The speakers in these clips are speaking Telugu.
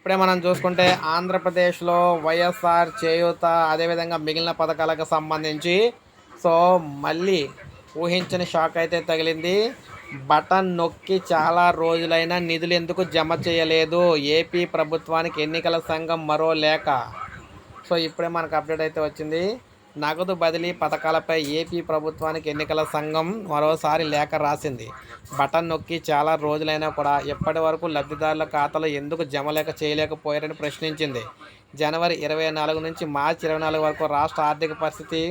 ఇప్పుడే మనం చూసుకుంటే ఆంధ్రప్రదేశ్లో వైఎస్ఆర్ చేయూత అదేవిధంగా మిగిలిన పథకాలకు సంబంధించి. సో మళ్ళీ ఊహించని షాక్ అయితే తగిలింది. బటన్ నొక్కి చాలా రోజులైనా నిధులు ఎందుకు జమ చేయలేదు? ఏపీ ప్రభుత్వానికి ఎన్నికల సంఘం మరో లేఖ. సో ఇప్పుడే మనకు అప్డేట్ అయితే వచ్చింది. నగదు బదిలీ పథకాలపై ఏపీ ప్రభుత్వానికి ఎన్నికల సంఘం మరోసారి లేఖ రాసింది. బటన్ నొక్కి చాలా రోజులైనా కూడా ఇప్పటి వరకు లబ్ధిదారుల ఖాతాలో ఎందుకు జమ లేక చేయలేకపోయారని ప్రశ్నించింది. జనవరి ఇరవై నాలుగు నుంచి మార్చి ఇరవై నాలుగు వరకు రాష్ట్ర ఆర్థిక పరిస్థితి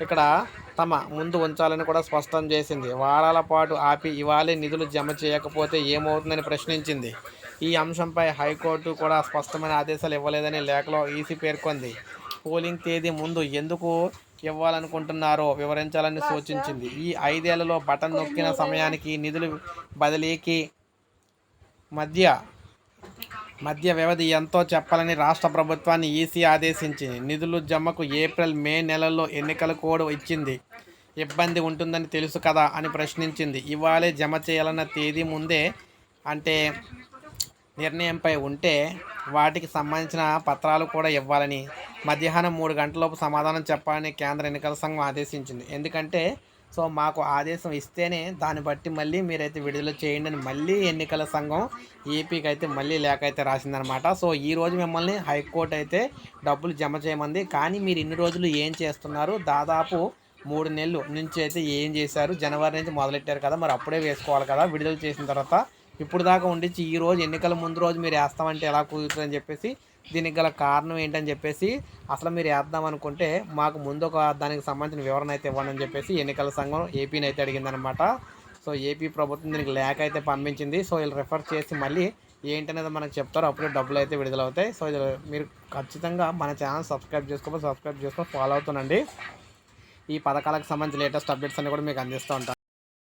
ఇక్కడ తమ ముందు ఉంచాలని కూడా స్పష్టం చేసింది. వారాల పాటు ఆపి ఇవాళే నిధులు జమ చేయకపోతే ఏమవుతుందని ప్రశ్నించింది. ఈ అంశంపై హైకోర్టు కూడా స్పష్టమైన ఆదేశాలు ఇవ్వలేదని లేఖలో ఈసీ పేర్కొంది. పోలింగ్ తేదీ ముందు ఎందుకు ఇవ్వాలనుకుంటున్నారో వివరించాలని సూచించింది. ఈ ఐదేళ్ళలో బటన్ నొక్కిన సమయానికి నిధులు బదిలీకి మధ్య మధ్య వ్యవధి ఎంతో చెప్పాలని రాష్ట్ర ప్రభుత్వాన్ని ఈసీ ఆదేశించింది. నిధులు జమకు ఏప్రిల్ మే నెలల్లో ఎన్నికల కోడ్ ఇచ్చింది. ఇబ్బంది ఉంటుందని తెలుసు కదా అని ప్రశ్నించింది. ఇవాళే జమ చేయాలన్న తేదీ ముందే అంటే నిర్ణయంపై ఉంటే వాటికి సంబంధించిన పత్రాలు కూడా ఇవ్వాలని మధ్యాహ్నం మూడు గంటలలోపు సమాధానం చెప్పాలని కేంద్ర ఎన్నికల సంఘం ఆదేశించింది. ఎందుకంటే సో మాకు ఆదేశం ఇస్తేనే దాన్ని బట్టి మళ్ళీ మీరైతే విడుదల చేయండి అని మళ్ళీ ఎన్నికల సంఘం ఏపీకి అయితే మళ్ళీ లేఖ అయితే రాసిందనమాట సో ఈ రోజు మిమ్మల్ని హైకోర్టు అయితే డబ్బులు జమ చేయమంది. కానీ మీరు ఇన్ని రోజులు ఏం చేస్తున్నారు? దాదాపు మూడు నెలలు నుంచి అయితే ఏం చేశారు? జనవరి నుంచి మొదలెట్టారు కదా మరి అప్పుడే వేసుకోవాలి కదా. విడుదల చేసిన తర్వాత ఇప్పుడు దాకా ఉండిచ్చి ఈ రోజు ఎన్నికల ముందు రోజు మీరు వేస్తామంటే ఎలా కుదురుతుందని చెప్పేసి దీనికి గల కారణం ఏంటని చెప్పేసి అసలు మీరు వేద్దాం అనుకుంటే మాకు ముందు ఒక దానికి సంబంధించిన వివరణ అయితే ఇవ్వండి అని చెప్పేసి ఎన్నికల సంఘం ఏపీని అయితే అడిగిందనమాట సో ఏపీ ప్రభుత్వం దీనికి లేఖ అయితే పంపించింది. సో వీళ్ళు రిఫర్ చేసి మళ్ళీ ఏంటనేది మనకు చెప్తారు అప్పుడే డబ్బులు అయితే విడుదలవుతాయి. సో ఇది మీరు ఖచ్చితంగా మన ఛానల్ సబ్స్క్రైబ్ చేసుకోవాలి సబ్స్క్రైబ్ చేసుకొని ఫాలో అవుతుందండి ఈ పథకాలకు సంబంధించి లేటెస్ట్ అప్డేట్స్ అన్ని కూడా మీకు అందిస్తూ ఉంటాను.